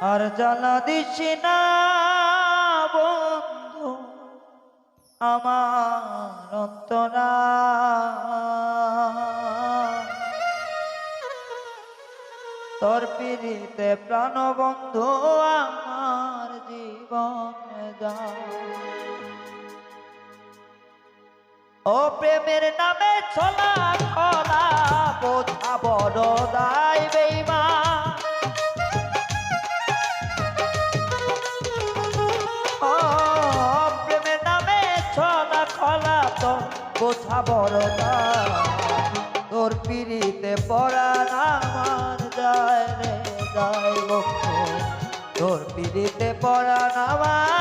আর জ্বালা দিস না, বন্ধু, আমার অন্তরা। তোর পিড়িতে প্রাণ বন্ধু, আমার জীবন যায় ও প্রেমের নামে ছলা খলা বোঝা পিড়িতে পড়া আমার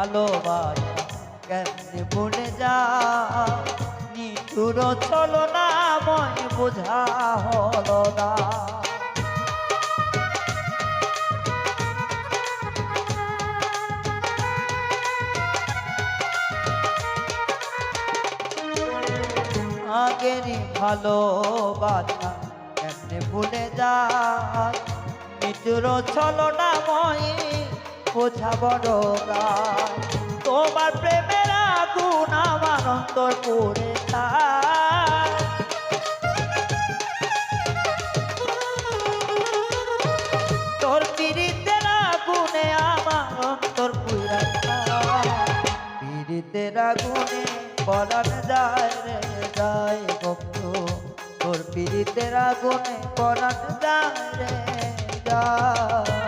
ভালোবাসা কেমনে ভুলে যা নিঠুর চলো না ময় বোঝা হলো না। আগেরই ভালোবাসা কেমনে ভুলে যা মৃত্যুর ছলো না মই বোঝা বড়। তোমার প্রেমের আগুন আমার অন্তর পড়ে যায় তোর পীড়িতের আগুনে আমার অন্তর পুরা পীড়িতের আগুনে পরান যায় রে, যায় বন্ধু। তোর পীড়িতের আগুনে পরান যায় রে, যায়।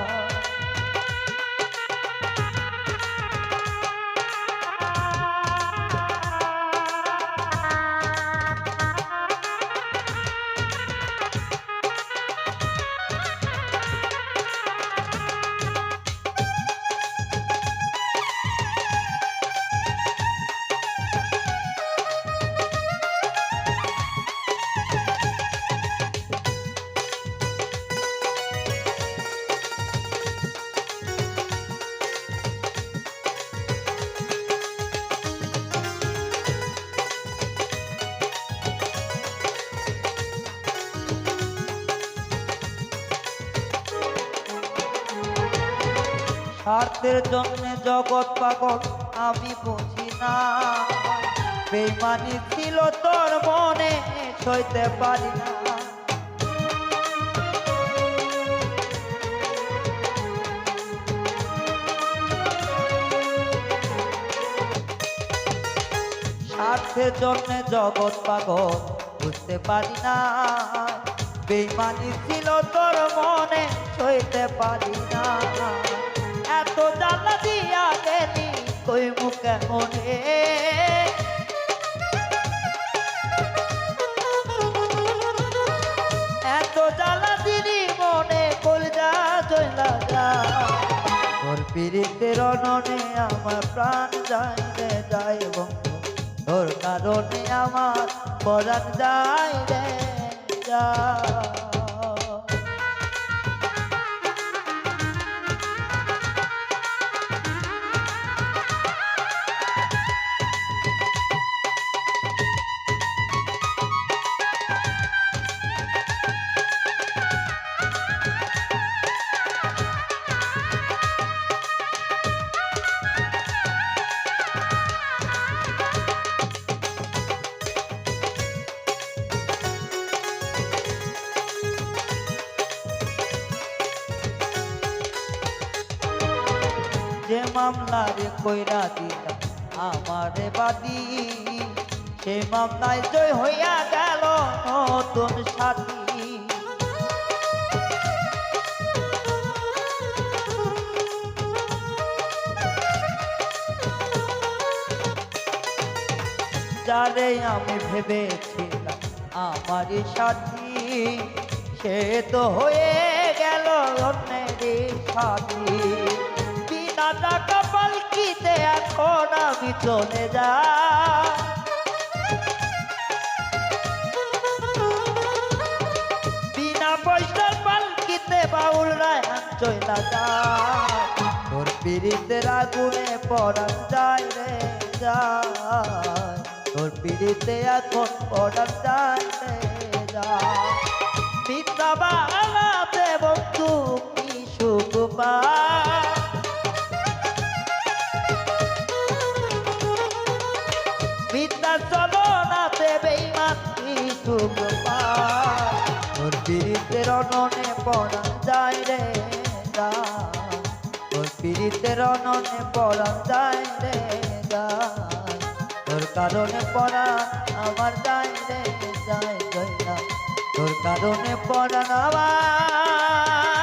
স্বার্থের জন্য জগৎ পাগল, আমি বুঝি না। বেমানি ছিল তোর মনে, সইতে পারি না। স্বার্থের জন্য জগৎ পাগল, বুঝতে পারি না। বেমানি ছিল তোর মনে, সইতে পারি না। এত জ্বালা দিয়া গেলি কই মুখে মনে? এত জ্বালা দিলি মনে, কলজা চলা যা। তোর পীড়িতের অননে আমার প্রাণ রে যায় বন্ধু। তোর কারণে আমার পরাণ যায় রে যায় যে মামলারে কইরা দিলাম আমারে বাদি। সে মামলায় জয় হইয়া গেল নতুন সাথী। যারে আমি ভেবেছিলাম আমার সাথী, সে তো হয়ে গেল অন্যের সাথী। বিনা টাকা পালকিতে এখন আমি চলে যা। বিনা পয়সার পালকিতে বাউল রায়হান চইলা যায় তোর পিড়িতের আগুনে পড়ান যায় রে যায় তোর পিড়িতে এখন পড়ান যায় রে যায় বানাতে বন্ধু কি সুখ পায়? পড়া যায় রে দা তোর পীড়িতের অননে পড়া যায় রে যায় তোর কারণে পড়া আমার যায় রে যায় না তোর কারণে পড়া আমার